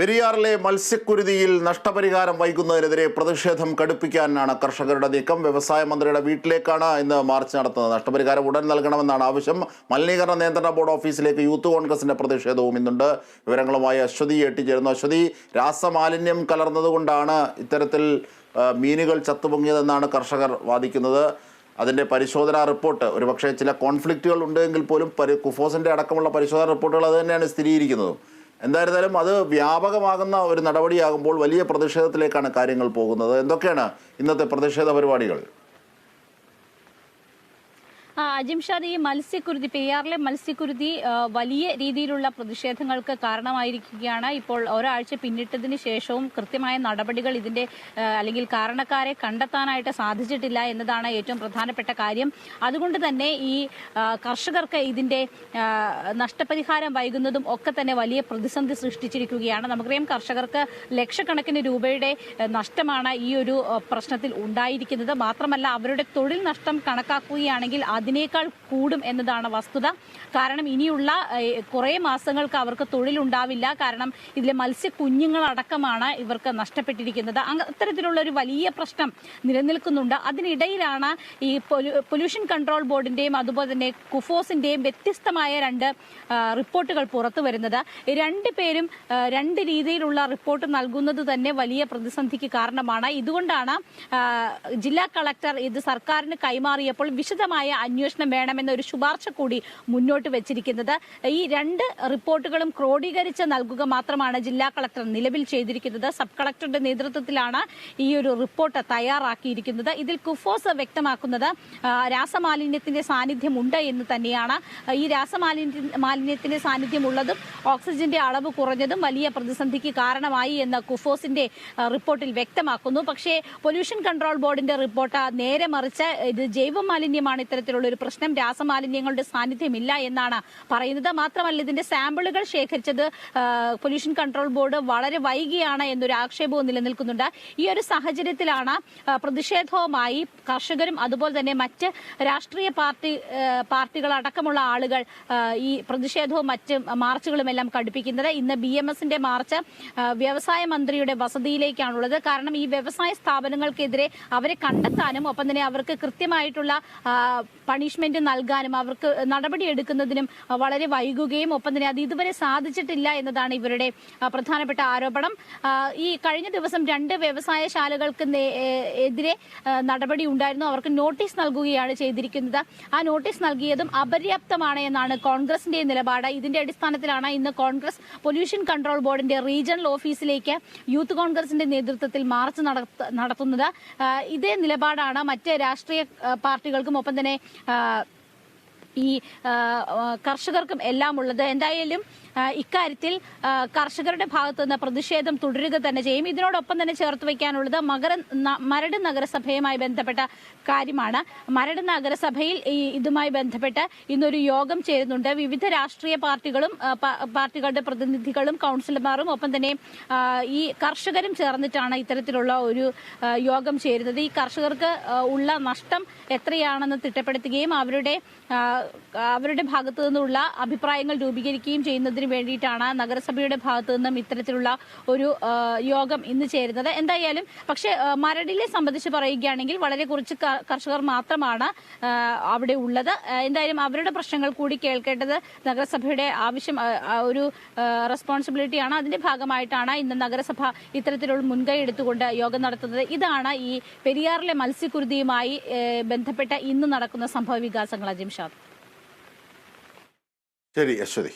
പെരിയാറിലെ മത്സ്യക്കുരുതിയിൽ നഷ്ടപരിഹാരം വൈകുന്നതിനെതിരെ പ്രതിഷേധം കടുപ്പിക്കാനാണ് കർഷകരുടെ നീക്കം. വ്യവസായ മന്ത്രിയുടെ വീട്ടിലേക്കാണ് ഇന്ന് മാർച്ച് നടത്തുന്നത്. നഷ്ടപരിഹാരം ഉടൻ നൽകണമെന്നാണ് ആവശ്യം. മലിനീകരണ നിയന്ത്രണ ബോർഡ് ഓഫീസിലേക്ക് യൂത്ത് കോൺഗ്രസിന്റെ പ്രതിഷേധവും ഇന്നുണ്ട്. വിവരങ്ങളുമായി അശ്വതി എട്ടിച്ചേരുന്നു അശ്വതി രാസമാലിന്യം കലർന്നതുകൊണ്ടാണ് ഇത്തരത്തിൽ മീനുകൾ ചത്തുപൊങ്ങിയതെന്നാണ് കർഷകർ വാദിക്കുന്നത്. അതിന്റെ പരിശോധനാ റിപ്പോർട്ട് ഒരുപക്ഷെ ചില കോൺഫ്ലിക്റ്റുകൾ ഉണ്ടെങ്കിൽ പോലും കുഫോസിന്റെ അടക്കമുള്ള പരിശോധനാ റിപ്പോർട്ടുകൾ അത് തന്നെയാണ് സ്ഥിരീകരിക്കുന്നത്. എന്തായിരുന്നാലും അത് വ്യാപകമാകുന്ന ഒരു നടപടിയാകുമ്പോൾ വലിയ പ്രതിഷേധത്തിലേക്കാണ് കാര്യങ്ങൾ പോകുന്നത്. എന്തൊക്കെയാണ് ഇന്നത്തെ പ്രതിഷേധ പരിപാടികൾ? അജിംഷാദ് ഈ മത്സ്യക്കുരുതി പെയ്യാറിലെ മത്സ്യക്കുരുതി വലിയ രീതിയിലുള്ള പ്രതിഷേധങ്ങൾക്ക് കാരണമായിരിക്കുകയാണ്. ഇപ്പോൾ ഒരാഴ്ച പിന്നിട്ടതിന് ശേഷവും കൃത്യമായ നടപടികൾ ഇതിന്റെ അല്ലെങ്കിൽ കാരണക്കാരെ കണ്ടെത്താനായിട്ട് സാധിച്ചിട്ടില്ല എന്നതാണ് ഏറ്റവും പ്രധാനപ്പെട്ട കാര്യം. അതുകൊണ്ട് തന്നെ ഈ കർഷകർക്ക് ഇതിന്റെ നഷ്ടപരിഹാരം വൈകുന്നതും ഒക്കെ തന്നെ വലിയ പ്രതിസന്ധി സൃഷ്ടിച്ചിരിക്കുകയാണ്. നമുക്കറിയാം കർഷകർക്ക് ലക്ഷക്കണക്കിന് രൂപയുടെ നഷ്ടമാണ് ഈ ഒരു പ്രശ്നത്തിൽ ഉണ്ടായിരിക്കുന്നത്. മാത്രമല്ല അവരുടെ തൊഴിൽ നഷ്ടം കണക്കാക്കുകയാണെങ്കിൽ അതിനേക്കാൾ കൂടും എന്നതാണ് വസ്തുത. കാരണം ഇനിയുള്ള കുറേ മാസങ്ങൾക്ക് അവർക്ക് തൊഴിലുണ്ടാവില്ല. കാരണം ഇതിലെ മത്സ്യ മത്സ്യക്കുഞ്ഞുങ്ങളടക്കമാണ് ഇവർക്ക് നഷ്ടപ്പെട്ടിരിക്കുന്നത്. അത്തരത്തിലുള്ള ഒരു വലിയ പ്രശ്നം നിലനിൽക്കുന്നുണ്ട്. അതിനിടയിലാണ് ഈ പൊല്യൂഷൻ കൺട്രോൾ ബോർഡിന്റെയും അതുപോലെ തന്നെ കുഫോസിന്റെയും വ്യത്യസ്തമായ രണ്ട് റിപ്പോർട്ടുകൾ പുറത്തു വരുന്നത്. രണ്ട് പേരും രണ്ട് രീതിയിലുള്ള റിപ്പോർട്ട് നൽകുന്നത് തന്നെ വലിയ പ്രതിസന്ധിക്ക് കാരണമാണ്. ഇതുകൊണ്ടാണ് ജില്ലാ കളക്ടർ ഇത് സർക്കാരിന് കൈമാറിയപ്പോൾ വിശദമായ അന്വേഷണം വേണമെന്ന ഒരു ശുപാർശ കൂടി മുന്നോട്ട് വെച്ചിരിക്കുന്നത്. ഈ രണ്ട് റിപ്പോർട്ടുകളും ക്രോഡീകരിച്ച് നൽകുക മാത്രമാണ് ജില്ലാ കളക്ടർ നിലവിൽ ചെയ്തിരിക്കുന്നത്. സബ് കളക്ടറുടെ നേതൃത്വത്തിലാണ് ഈ ഒരു റിപ്പോർട്ട് തയ്യാറാക്കിയിരിക്കുന്നത്. ഇതിൽ കുഫോസ് വ്യക്തമാക്കുന്നത് രാസമാലിന്യത്തിന്റെ സാന്നിധ്യം ഉണ്ട് എന്ന് തന്നെയാണ്. ഈ രാസമാലിന്യ മാലിന്യത്തിന്റെ സാന്നിധ്യം ഉള്ളതും ഓക്സിജന്റെ അളവ് കുറഞ്ഞതും വലിയ പ്രതിസന്ധിക്ക് കാരണമായി എന്ന് കുഫോസിന്റെ റിപ്പോർട്ടിൽ വ്യക്തമാക്കുന്നു. പക്ഷേ പൊല്യൂഷൻ കൺട്രോൾ ബോർഡിന്റെ റിപ്പോർട്ട് നേരെ മറിച്ച് ഇത് ജൈവ മാലിന്യമാണ് ഇത്തരത്തിലുള്ള ഒരു പ്രശ്നം രാസമാലിന്യങ്ങളുടെ സാന്നിധ്യമില്ല എന്നാണ് പറയുന്നത്. മാത്രമല്ല ഇതിന്റെ സാമ്പിളുകൾ ശേഖരിച്ചത് പൊല്യൂഷൻ കൺട്രോൾ ബോർഡ് വളരെ വൈകിയാണ് എന്നൊരു ആക്ഷേപവും നിലനിൽക്കുന്നുണ്ട്. ഈ ഒരു സാഹചര്യത്തിലാണ് പ്രതിഷേധവുമായി കർഷകരും അതുപോലെ തന്നെ മറ്റ് രാഷ്ട്രീയ പാർട്ടി പാർട്ടികൾ അടക്കമുള്ള ആളുകൾ ഈ പ്രതിഷേധവും മറ്റ് മാർച്ചുകളും എല്ലാം കടുപ്പിക്കുന്നത്. ഇന്ന് ബി എം എസിന്റെ മാർച്ച് വ്യവസായ മന്ത്രിയുടെ വസതിയിലേക്കാണുള്ളത്. കാരണം ഈ വ്യവസായ സ്ഥാപനങ്ങൾക്കെതിരെ അവരെ കണ്ടെത്താനും ഒപ്പം തന്നെ അവർക്ക് കൃത്യമായിട്ടുള്ള പണിഷ്മെന്റ് നൽകാനും അവർക്ക് നടപടി എടുക്കുന്നതിനും വളരെ വൈകുകയും ഒപ്പം തന്നെ അത് ഇതുവരെ സാധിച്ചിട്ടില്ല എന്നതാണ് ഇവരുടെ പ്രധാനപ്പെട്ട ആരോപണം. ഈ കഴിഞ്ഞ ദിവസം രണ്ട് വ്യവസായ ശാലകൾക്ക് എതിരെ നടപടി ഉണ്ടായിരുന്നു. അവർക്ക് നോട്ടീസ് നൽകുകയാണ് ചെയ്തിരിക്കുന്നത്. ആ നോട്ടീസ് നൽകിയതും അപര്യാപ്തമാണ് എന്നാണ് കോൺഗ്രസിന്റെ നിലപാട്. ഇതിന്റെ അടിസ്ഥാനത്തിലാണ് ഇന്ന് കോൺഗ്രസ് പൊല്യൂഷൻ കൺട്രോൾ ബോർഡിന്റെ റീജിയണൽ ഓഫീസിലേക്ക് യൂത്ത് കോൺഗ്രസിന്റെ നേതൃത്വത്തിൽ മാർച്ച് നടത്ത- നടത്തുന്നത്. ഇതേ നിലപാടാണ് മറ്റ് രാഷ്ട്രീയ പാർട്ടികൾക്കും ഒപ്പം തന്നെ ആ, ഈ കർഷകർക്കും എല്ലാം ഉള്ളത് എന്തായാലും ഇക്കാര്യത്തിൽ കർഷകരുടെ ഭാഗത്തു നിന്ന് പ്രതിഷേധം തുടരുക തന്നെ ചെയ്യും. ഇതിനോടൊപ്പം തന്നെ ചേർത്ത് വയ്ക്കാനുള്ളത് മകര മരട് നഗരസഭയുമായി ബന്ധപ്പെട്ട കാര്യമാണ്. മരട് നഗരസഭയിൽ ഇതുമായി ബന്ധപ്പെട്ട് ഇന്നൊരു യോഗം ചേരുന്നുണ്ട്. വിവിധ രാഷ്ട്രീയ പാർട്ടികളും പാർട്ടികളുടെ പ്രതിനിധികളും കൗൺസിലർമാരും ഒപ്പം തന്നെ ഈ കർഷകരും ചേർന്നിട്ടാണ് ഇത്തരത്തിലുള്ള ഒരു യോഗം ചേരുന്നത്. ഈ കർഷകർക്ക് ഉള്ള നഷ്ടം എത്രയാണെന്ന് തിട്ടപ്പെടുത്തുകയും അവരുടെ അവരുടെ ഭാഗത്തു നിന്നുള്ള അഭിപ്രായങ്ങൾ രൂപീകരിക്കുകയും ചെയ്യുന്നതിന് വേണ്ടിയിട്ടാണ് നഗരസഭയുടെ ഭാഗത്തു നിന്നും ഇത്തരത്തിലുള്ള ഒരു യോഗം ഇന്ന് ചേരുന്നത്. എന്തായാലും പക്ഷേ മരടിലെ സംബന്ധിച്ച് പറയുകയാണെങ്കിൽ വളരെ കുറച്ച് കർഷകർ മാത്രമാണ് അവിടെ ഉള്ളത്. എന്തായാലും അവരുടെ പ്രശ്നങ്ങൾ കൂടി കേൾക്കേണ്ടത് നഗരസഭയുടെ ആവശ്യം ഒരു റെസ്പോൺസിബിലിറ്റിയാണ് അതിന്റെ ഭാഗമായിട്ടാണ് ഇന്ന് നഗരസഭ ഇത്തരത്തിലുള്ള മുൻകൈ എടുത്തുകൊണ്ട് യോഗം നടത്തുന്നത്. ഇതാണ് ഈ പെരിയാറിലെ മത്സ്യക്കുരുതിയുമായി ബന്ധപ്പെട്ട ഇന്ന് നടക്കുന്ന സംഭവ വികാസങ്ങൾ. അജിംഷാദ് ശരി അശ്വതി